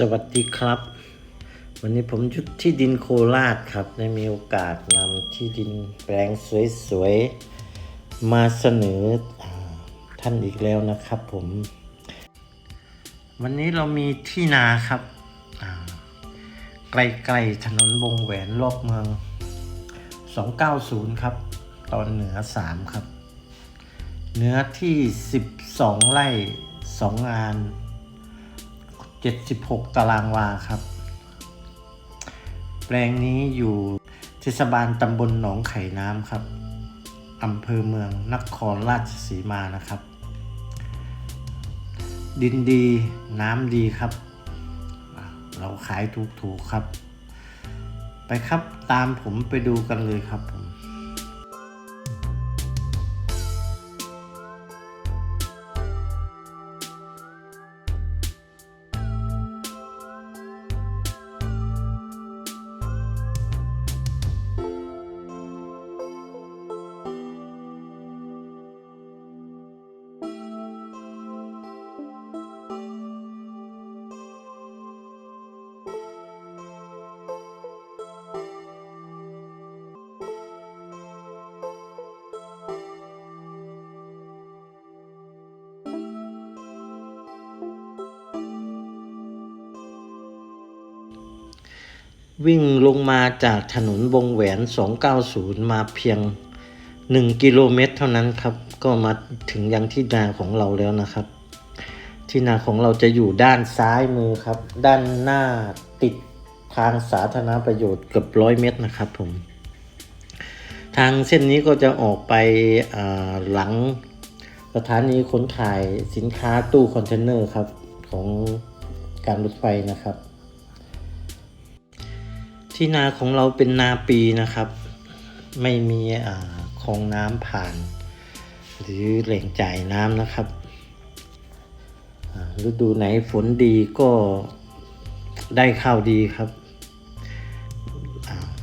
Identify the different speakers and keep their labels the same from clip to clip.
Speaker 1: สวัสดีครับ วันนี้ผมยู่ที่ดินโคราชครับ ได้มีโอกาสนำที่ดินแปลงสวยๆ มาเสนอท่านอีกแล้วนะครับผม วันนี้เรามีที่นาครับอ่าใกล้ๆถนนวงแหวนรอบเมือง 290 ครับ ตอนเหนือ 3 ครับ เนื้อที่ 12 ไร่ 2 งาน 76 ตารางวาครับ แปลงนี้อยู่เทศบาลตำบลหนองไข่น้ำครับอำเภอเมืองนครราชสีมานะครับ ดินดีน้ำดีครับ เราขายถูกๆครับ ไปครับตามผมไปดูกันเลยครับผม วิ่งลงมาจากถนนวงแหวน 290 มาเพียง 1 กิโลเมตร เท่านั้นครับ ก็มาถึงยังที่นาของเราแล้วนะครับ ที่นาของเราจะอยู่ด้านซ้ายมือครับ ด้านหน้าติดทางสาธารณประโยชน์เกือบร้อยเมตรนะครับผม ทางเส้นนี้ก็จะออกไปหลังสถานีขนถ่ายสินค้าตู้คอนเทนเนอร์ครับของการรถไฟนะครับ ที่นาของเราเป็นนาปีนะครับ ไม่มีอาคลองน้ำผ่าน หรือแหล่งจ่ายน้ำนะครับฤดูไหนฝนดีก็ได้ข้าวดีครับ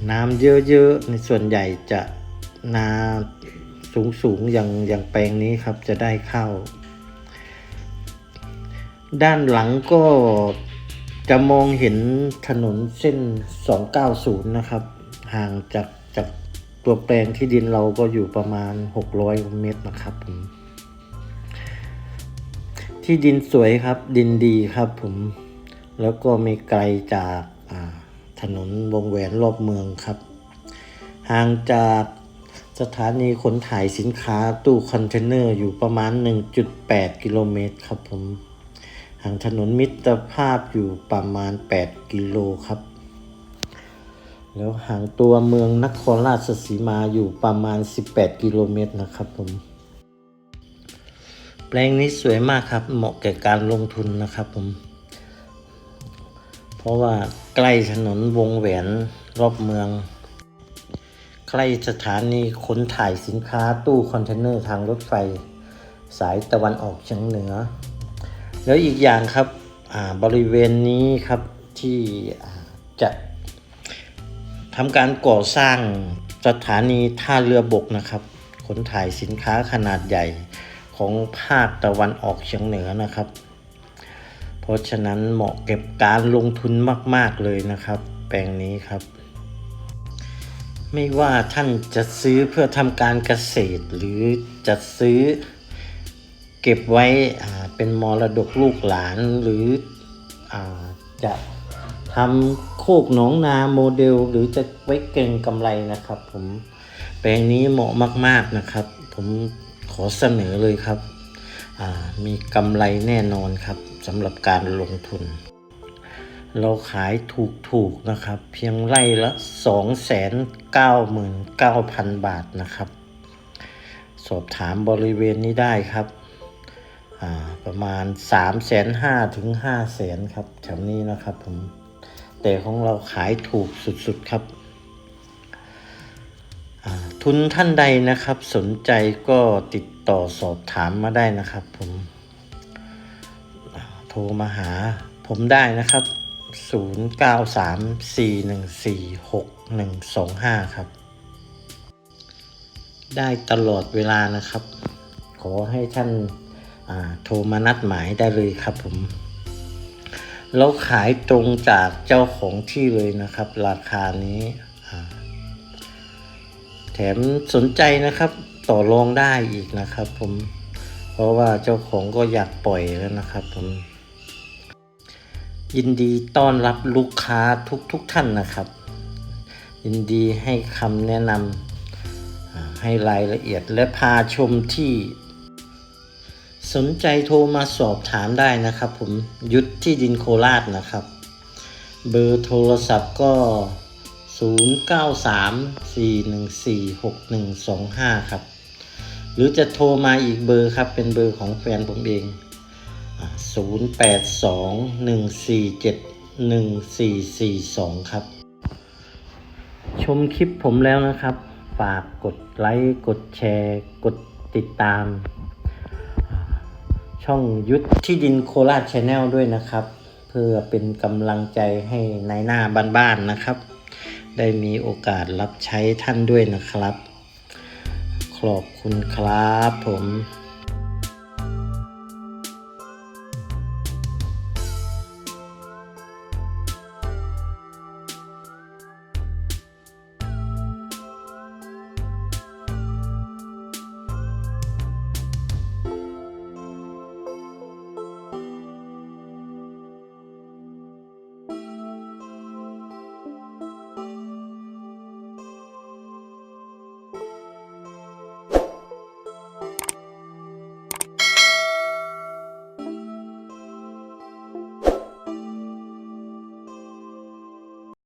Speaker 1: น้ำเยอะๆ ในส่วนใหญ่จะนาสูงๆอย่างอย่างแปลงนี้ครับจะได้ข้าวด้านหลังก็ จะมองเห็นถนนเส้น 290 นะครับ ห่างจากจากตัวแปลงที่ดินเราก็อยู่ประมาณ 600 เมตรนะครับผมที่ดินสวยครับ ดินดีครับผม แล้วก็ไม่ไกลจากาถนนวงแหวนรอบเมืองครับ ห่างจากสถานีขนถ่ายสินค้าตู้คอนเทนเนอร์อยู่ประมาณ 1.8 กิโลเมตรครับผม ห่างถนนมิตรภาพอยู่ประมาณ 8 กิโลครับ แล้วห่างตัวเมืองนครราชสีมาอยู่ประมาณ 18 กิโลเมตรนะครับผม แปลงนี้สวยมากครับ เหมาะแก่การลงทุนนะครับผม เพราะว่าใกล้ถนนวงแหวนรอบเมือง ใกล้สถานีขนถ่ายสินค้าตู้คอนเทนเนอร์ทางรถไฟ สายตะวันออกเฉียงเหนือ แล้วอีกอย่างครับบริเวณนี้ครับที่จะทำการก่อสร้างสถานีท่าเรือบกนะครับ ขนถ่ายสินค้าขนาดใหญ่ของภาคตะวันออกเฉียงเหนือนะครับ เพราะฉะนั้นเหมาะเก็บการลงทุนมาก ๆเลยนะครับ แปลงนี้ครับ ไม่ว่าท่านจะซื้อเพื่อทำการเกษตร หรือจะซื้อเก็บไว้อ่า เป็นมรดกลูกหลานหรืออจะทำโคกหนองนาโมเดล หรือจะไว้เก่งกำไรนะครับ ผมแปลงนี้เหมาะมาก ๆนะครับ ผมขอเสนอเลยครับ มีกำไรแน่นอนครับสำหรับการลงทุน เราขายถูกๆนะครับ เพียงไร่ละ 299,000 บาทนะครับ สอบถามบริเวณนี้ได้ครับ อ่า ประมาณ3ามแสนห้าถึงห้าแสนครับแถวนี้นะครับผมแต่ของเราขายถูกสุดๆครับทุนท่านใดนะครับสนใจก็ติดต่อสอบถามมาได้นะครับผมโทรมาหาผมได้นะครับ 0934146125 ครับ ได้ตลอดเวลานะครับ ขอให้ท่าน โทรมานัดหมายได้เลยครับผมเราขายตรงจากเจ้าของที่เลยนะครับ ราคานี้ แถมสนใจนะครับ ต่อรองได้อีกนะครับ ผม เพราะว่าเจ้าของก็อยากปล่อยแล้วนะครับผม ยินดีต้อนรับลูกค้าทุกทุกท่านนะครับ ยินดีให้คำแนะนำให้รายละเอียดและพาชมที่ สนใจโทรมาสอบถามได้นะครับ ผมยุทธที่ดินโคราชนะครับ เบอร์โทรศัพท์ก็ 0934146125 ครับ หรือจะโทรมาอีกเบอร์ครับ เป็นเบอร์ของแฟนผมเองอ่า0821471442 ครับ ชมคลิปผมแล้วนะครับ ฝากกดไลค์ กดแชร์ กดติดตาม ช่องยุทธที่ดินโคราชชาแนลด้วยนะครับ เพื่อเป็นกำลังใจให้ในายหน้าบ้านๆนะครับ ได้มีโอกาสรับใช้ท่านด้วยนะครับ ขอบคุณครับผม